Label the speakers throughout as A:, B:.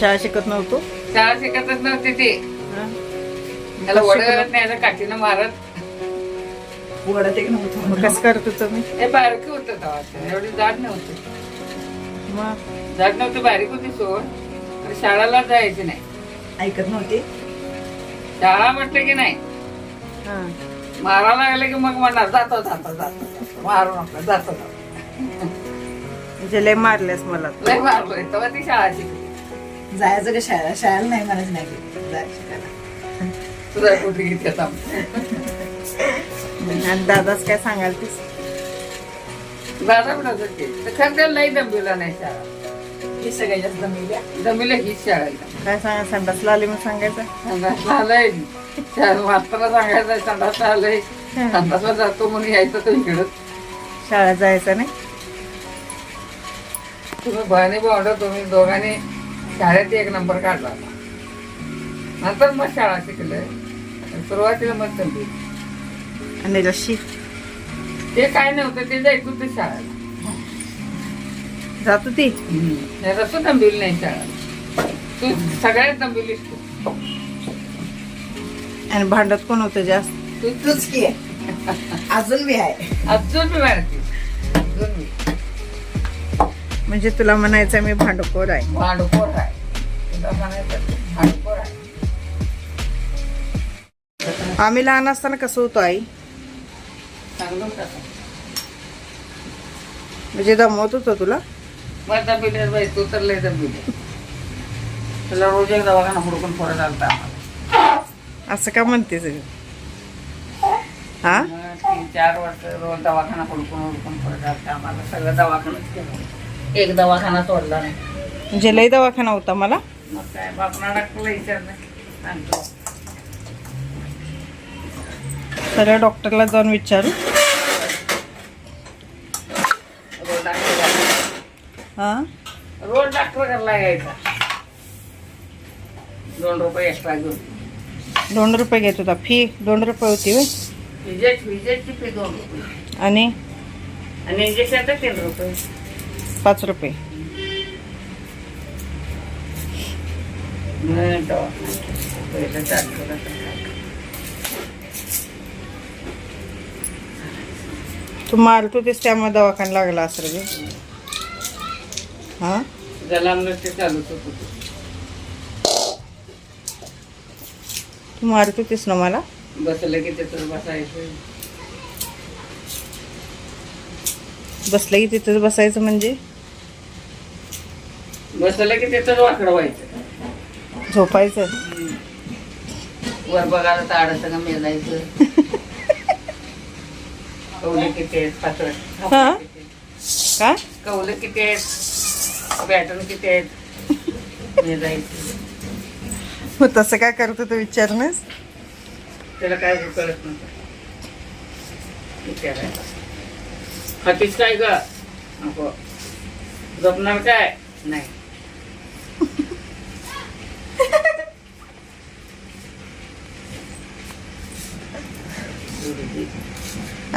A: शाळा शिकत नव्हतो.
B: शाळा शिकतच नव्हती ती.
A: हा?
B: त्याला? वडत नाही काठीनं मारत.
C: एक नव्हतं.
A: मग कसं करत होतो मी?
B: हे बारकी होतं तेव्हा. ते. एवढी जाड नव्हती.
A: मग?
B: जाड नव्हती बारीक होती सोड. पण शाळेला जायची नाही.
C: ऐकत नव्हती?
B: शाळा म्हटलं की नाही.
A: हा.
B: मारा लागलं की मग म्हणणार जातो जातो जातो. जातो. मारू नका जातो जातो.
A: म्हणजे लय मारलेस मला.
B: लय मारलोय तेव्हा ती शाळा शिकली.
C: जायचं का शाळा शाळेला नाही म्हणायचं नाही शिकायला.
B: तुझा कुठे घेते
A: आणि दादाच काय सांगाल तीस
B: दादा म्हणत होते खरं त्याला लई दमबिला नाही शाळा.
C: ही जास्त
B: हीच शाळा.
A: काय सांगा संडासला आली मग सांगायचं?
B: संडासला आलंय. शाळा मास्तरला सांगायचं संडासला आलंय. संडासला जातो म्हणून यायचं तो इकडं.
A: शाळेत जायचं नाही?
B: तुम्ही बहिणी भावंड तुम्ही दोघांनी शाळेत एक नंबर काढला होता. नंतर मग शाळा शिकले सुरुवातीला मग दमबी
A: आणि रशी
B: ते काय नव्हतं ते जायचं होतं शाळेला.
A: जात होती?
B: रसू दंबिल नाही शाळा तू सगळ्यात दंबिलीस तू
A: आणि भांडत कोण होतं जास्त?
B: तू
C: तूच की. आहे. अजून बी आहे.
B: अजून मी वाढते अजून मी.
A: म्हणजे तुला म्हणायचं मी भांडखोर आहे.
B: भांडखोर आहे.
A: आम्ही लहान असताना कसं होतो आई? म्हणजे दमवत होतो तुला?
B: तू तर लय तुला रोज एक दवाखाना हुडकून परत आलता
A: असं का म्हणतेस ग? हा?
B: तीन चार वर्ष रोज दवाखाना हुडकून हुडकून परत आलता आम्हाला. सगळं दवाखानाच केलं. एक दवाखाना सोडला नाही.
A: म्हणजे लय दवाखाना होता मला?
B: मग काय बापना डॉक्टरला विचारलं सांगतो
A: सगळ्या डॉक्टरला जाऊन विचारू हा
B: रोज डॉक्टर घरला यायचा दोन रुपये एक्स्ट्रा घेऊन
A: दोन रुपये घेत होता फी दोन रुपये होती व्हय
B: विजेट विजेटची फी दोन रुपये
A: आणि
B: आणि इंजेक्शनचं तीन रुपये
A: पाच रुपये तू मारत होतीस त्यामुळे दवाखाना लागला असेल गे. हा?
B: ते
A: मारत होतीस ना मला?
B: बसलं की तिथं बसायचं.
A: बसलं की तिथंच बसायचं म्हणजे?
B: बसलं की तिथंच वाकडं व्हायचं.
A: झोपायचं
B: वर बघायला तर आडसं का मेलायचं कवले किती आहेत
A: हा? काय?
B: कवलं किती आहेत. बॅटन किती आहेत. मेलायचं
A: मग तसं काय करत होतं विचारणेस
B: त्याला काय कळत नव्हतं. विचारायचं. खातीस काय नको. जपणार काय? नाही.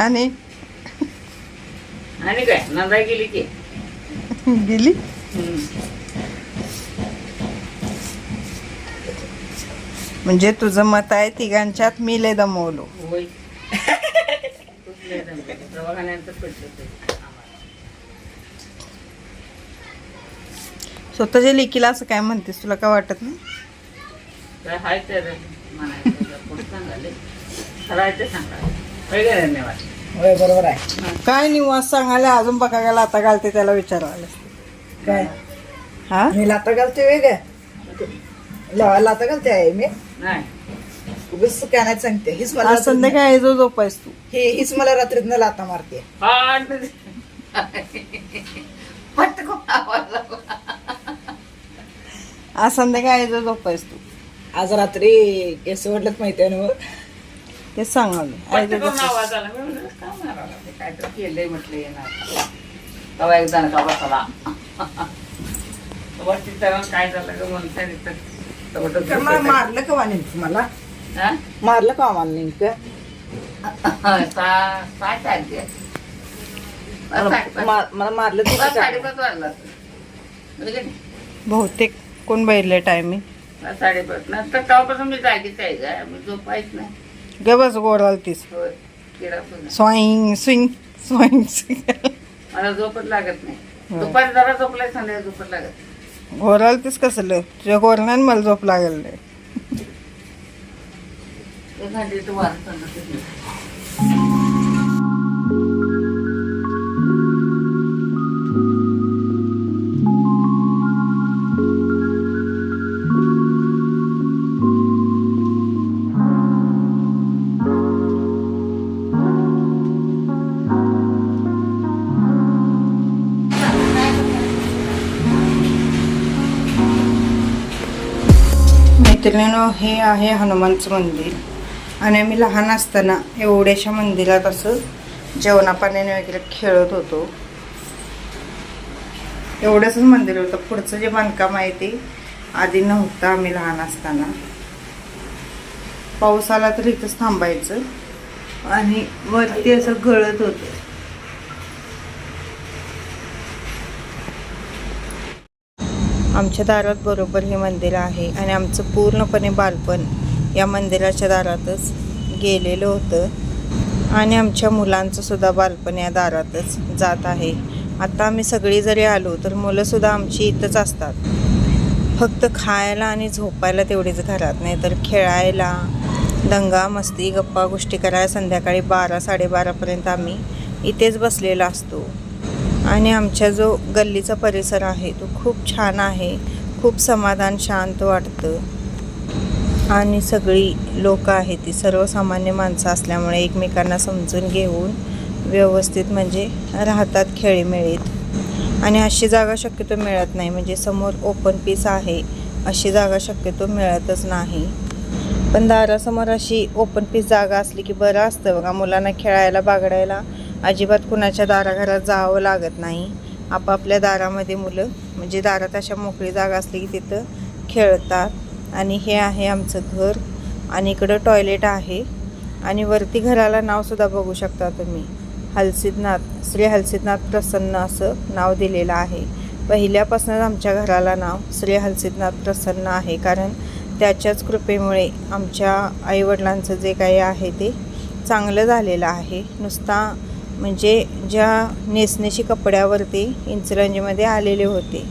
A: आणि?
B: आणि काय? नंदा गेली की.
A: गेली?
B: हम्म.
A: म्हणजे तुझं मत आहे तिघांच्यात मी लय दमवलो. स्वतःच्या लेकीला असं काय म्हणतेस? तुला काय वाटत नाही?
B: काय हाय
C: बरोबर आहे.
A: काय निवास सांगायला? अजून बघा गेला आता घालते त्याला विचारायला.
C: काय?
A: हा?
C: मी लाता घालते वेग लाता घालते आहे मी.
B: नाही.
C: उगच काय नाही सांगते. हीच मला
A: आज
C: रात्रीतनं-
A: संध्याकाळी जो झोपायस तू.
C: ही हीच मला रात्रीतनं लाता मारते.
B: हा पटकन आवाज आला.
A: आज संध्याकाळी जो झोपायस तू.
C: आज रात्री केस वाटलं माहिती आहे ना मग.
B: पटकन
A: झोपायस.
B: आवाज आला का ते काय तर केलंय म्हटलं येणार. तेव्हा एकदा बसाला? वरती तर काय झालं ग म्हणता
C: तर
B: आहे.
C: मारलं का मला? मारलं का नेमकं?
B: चालते
C: मला मारलं
B: साडेपाच वाजला आहे?
A: बहुतेक कोण बघितलं टायमिंग
B: साडेपाच. नंतर तेव्हापासून मी जागीच आहे का मी झोपायच नाही.
A: ग बस गोराल तीस
B: होय किडा पण
A: स्वाईंग स्विंग स्वाईंग
B: मला झोपच लागत नाही.
A: होय.
B: दुपारी जरा झोपलाय संध्याकाळी झोपच लागत नाही.
A: गोराल तीस कसलं? तुझ्या गोरण्यान मला झोप लागेल नाही
B: ते थंडीचं वारं चाललं
A: मैत्रिणीनं हे आहे हनुमानचं मंदिर. आणि आम्ही लहान असताना एवढ्याशा मंदिरात असं जेवणापाण्याने वगैरे खेळत होतो. एवढंच मंदिर होतं. पुढचं जे बांधकाम आहे ते आधी नव्हतं आम्ही लहान असताना. पाऊस आला तर इथंच थांबायचं. आणि वरती असं गळत होतं. आमच्या दारात बरोबर हे मंदिर आहे आणि आमचं पूर्णपणे बालपण या मंदिराच्या दारातच गेलेलं होतं. आणि आमच्या मुलांचंसुद्धा बालपण या दारातच जात आहे. आता आम्ही सगळी जरी आलो तर मुलंसुद्धा आमची इथंच असतात. फक्त खायला आणि झोपायला तेवढीच घरात नाही तर खेळायला दंगा मस्ती गप्पा गोष्टी करायला संध्याकाळी बारा साडेबारापर्यंत आम्ही इथेच बसलेला असतो. आणि आमच्या जो गल्लीचा परिसर आहे तो खूप छान आहे. खूप समाधान शांत वाटतं. आणि सगळी लोक आहेत ती सर्वसामान्य माणसं असल्यामुळे एकमेकांना समजून घेऊन व्यवस्थित म्हणजे राहतात खेळीमेळीत. आणि अशी जागा शक्यतो मिळत नाही. म्हणजे समोर ओपन पीस आहे अशी जागा शक्यतो मिळतच नाही. पण दारासमोर अशी ओपन पीस जागा असली की बरं असतं बघा मुलांना खेळायला बागडायला. अजिबात कुणाच्या दाराघरात जावं लागत नाही. आपापल्या दारामध्ये मुलं म्हणजे दारात अशा मोकळी जागा असली की तिथं खेळतात. आणि हे आहे आमचं घर आणि इकडं टॉयलेट आहे. आणि वरती घराला नावसुद्धा बघू शकता तुम्ही. हलसिद्धनाथ श्री हलसिद्धनाथ प्रसन्न असं नाव दिलेलं आहे. पहिल्यापासूनच आमच्या घराला नाव श्री हलसिद्धनाथ प्रसन्न आहे. कारण त्याच्याच कृपेमुळे आमच्या आईवडिलांचं जे काही आहे ते चांगलं झालेलं आहे. नुसता म्हणजे ज्या नेसनेशी कपड्यावरती इंचरंजीमध्ये आलेले होते.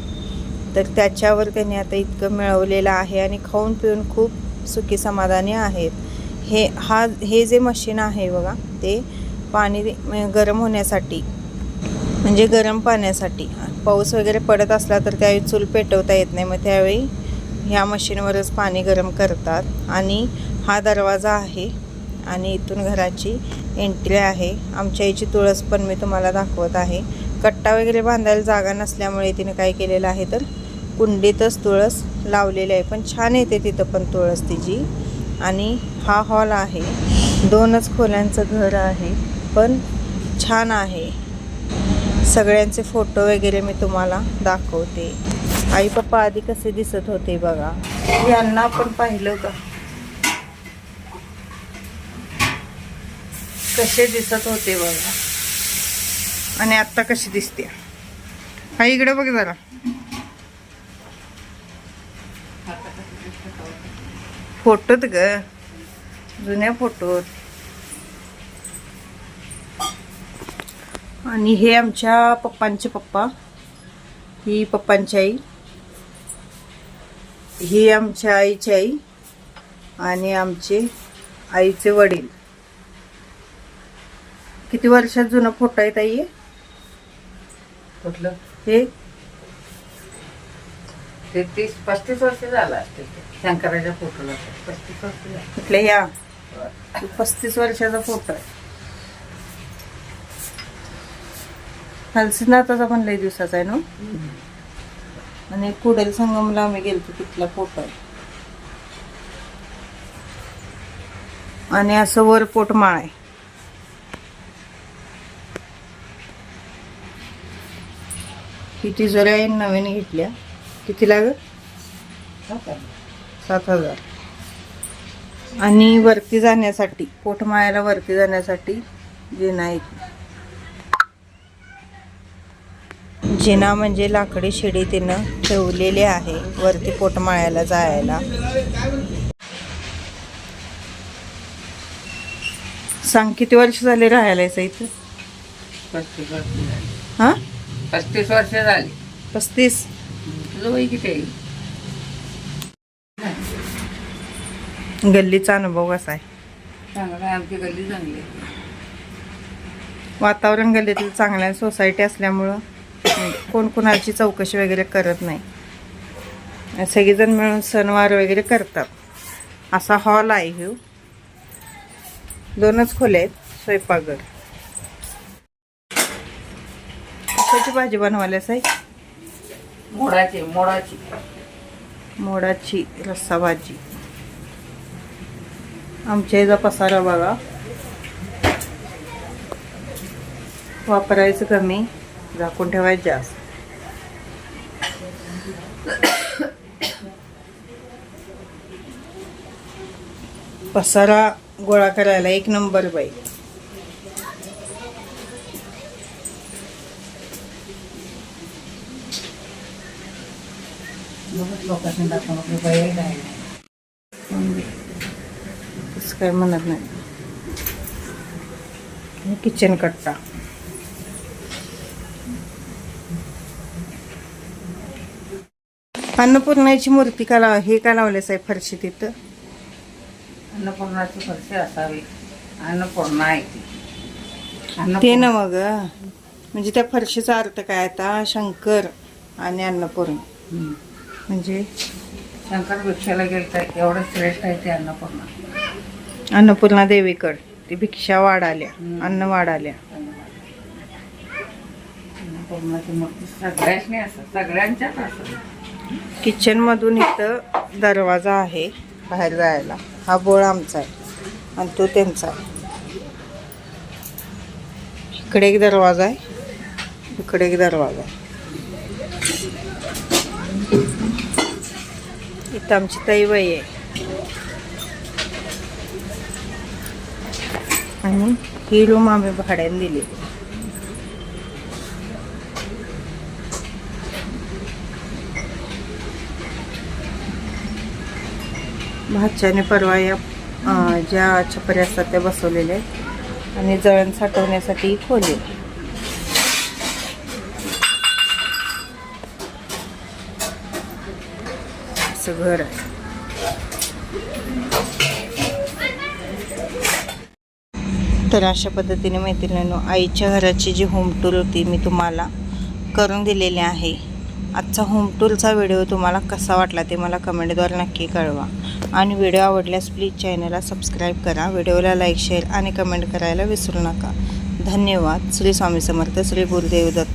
A: तर त्याच्यावर त्यांनी आता इतकं मिळवलेलं आहे आणि खाऊन पिऊन खूप सुखी समाधानी आहेत. हे हा हे जे मशीन आहे बघा ते पाणी गरम होण्यासाठी म्हणजे गरम पाण्यासाठी पाऊस वगैरे पडत असला तर त्यावेळी चूल पेटवता येत नाही. मग त्यावेळी ह्या मशीनवरच पाणी गरम करतात. आणि हा दरवाजा आहे आणि इथून घराची एंट्री आहे. आमच्या इची तुळस पण मी तुम्हाला दाखवत आहे. कट्टा वगैरे बांधायला जागा नसल्यामुळे तिने काय केलेलं आहे तर कुंडीतच तुळस लावलेली आहे. पण छान येते तिथं पण तुळस तिची. आणि हा हॉल आहे. दोनच खोल्यांचं घर आहे. पण छान आहे. सगळ्यांचे फोटो वगैरे मी तुम्हाला दाखवते. आई पप्पा आधी कसे दिसत होते बघा. यांना आपण पाहिलं का? कसे दिसत होते बघा. आणि आत्ता कशी दिसते. हा इकडे बघ जरा. फोटोत ग. जुन्या फोटोत. आणि हे आमच्या पप्पांचे पप्पा. ही पप्पांची आई. ही आमच्या आईची आई. आणि आमचे आईचे वडील. किती वर्षात जुना फोटो आहे ताई? हे?
B: कुठलं?
A: हे?
B: ते तीस पस्तीस वर्ष झालं असतील ते. शंकराच्या फोटोला. पस्तीस वर्ष झालं.
A: कुठल्या ह्या पस्तीस वर्षाचा फोटो आहे. हलसीनाथाचा पण लई दिवसाचा आहे ना? आणि कुडेल संगमला आम्ही गेलतो तिथला फोटो आहे. आणि असं वर पोटमाळ आहे. ही तिजोऱ्या आहे नवीन घेतल्या. किती लागत
B: हो का?
A: सात हजार. आणि वरती जाण्यासाठी पोटमाळ्याला वरती जाण्यासाठी जे नाही जिना म्हणजे लाकडी शिडी तिनं ठेवलेली आहे वरती पोटमाळ्याला जायला. सांग किती वर्ष झाले राहायला इथं? हां?
B: पस्तीस वर्ष झाली.
A: पस्तीस.
B: तुझं वय किती आहे?
A: गल्लीचा अनुभव कसा आहे?
B: चांगलं आहे आमची गल्ली चांगली आहे.
A: वातावरण गल्लीतील चांगल्या सोसायटी असल्यामुळं कोण कोणाची चौकशी वगैरे करत नाही. सगळेजण मिळून सणवार वगैरे करतात. असा हॉल आहे ह्यो. दोनच खोले आहेत स्वयंपाकघर. कशाची भाजी बनवायलाच आहे
B: मोडाची मोडाची.
A: मोडाची रस्सा भाजी. आमच्या इथं पसारा बघा. वापरायचं कमी झाकून ठेवायचं जास्त. पसारा गोळा करायला एक नंबर बाई.
B: लोकांनी दाखवून बाहेर काय
A: तसं काय म्हणत नाही. हे किचन कट्टा. अन्नपूर्णाची मूर्ती का लाव हे का लावले साहेब फरशी तिथं?
B: अन्नपूर्णाची फरशी असावी. अन्नपूर्णा आहे ती.
A: ना मग म्हणजे त्या फरशीचा अर्थ काय आता? शंकर आणि अन्नपूर्ण. म्हणजे?
B: शंकर भिक्षाला गेलं तर एवढं श्रेष्ठ आहे ते अन्नपूर्णा.
A: अन्नपूर्णा देवीकड. ती भिक्षा वाढाल्या. अन्न वाढाल्या.
B: अन्नपूर्णाची मूर्ती सगळ्याच नाही असत सगळ्यांच्याच असत
A: किचन मधून इथं दरवाजा आहे बाहेर जायला. हा बोळ आमचा आहे आणि तो त्यांचा आहे. इकडे एक दरवाजा आहे इकडे एक दरवाजा आहे. इथं आमची तैवाई आहे. आणि ही रूम आम्ही भाड्याने दिली भाच्याने परवा या ज्या छपऱ्या असतात त्या बसवलेल्या आहेत. आणि जळण साठवण्यासाठी ही खोली आहे. असं घर आहे. तर अशा पद्धतीने मैत्रिणींनो आईच्या घराची जी होम टूर होती मी तुम्हाला करून दिलेली आहे. आजचा होम टूरचा व्हिडिओ तुम्हाला कसा वाटला ते मला कमेंटद्वारे नक्की कळवा. आणि व्हिडिओ आवडल्यास प्लीज चॅनलला सबस्क्राईब करा. व्हिडिओला लाईक शेअर आणि कमेंट करायला विसरू नका. धन्यवाद. श्री स्वामी समर्थ श्री गुरुदेव दत्त.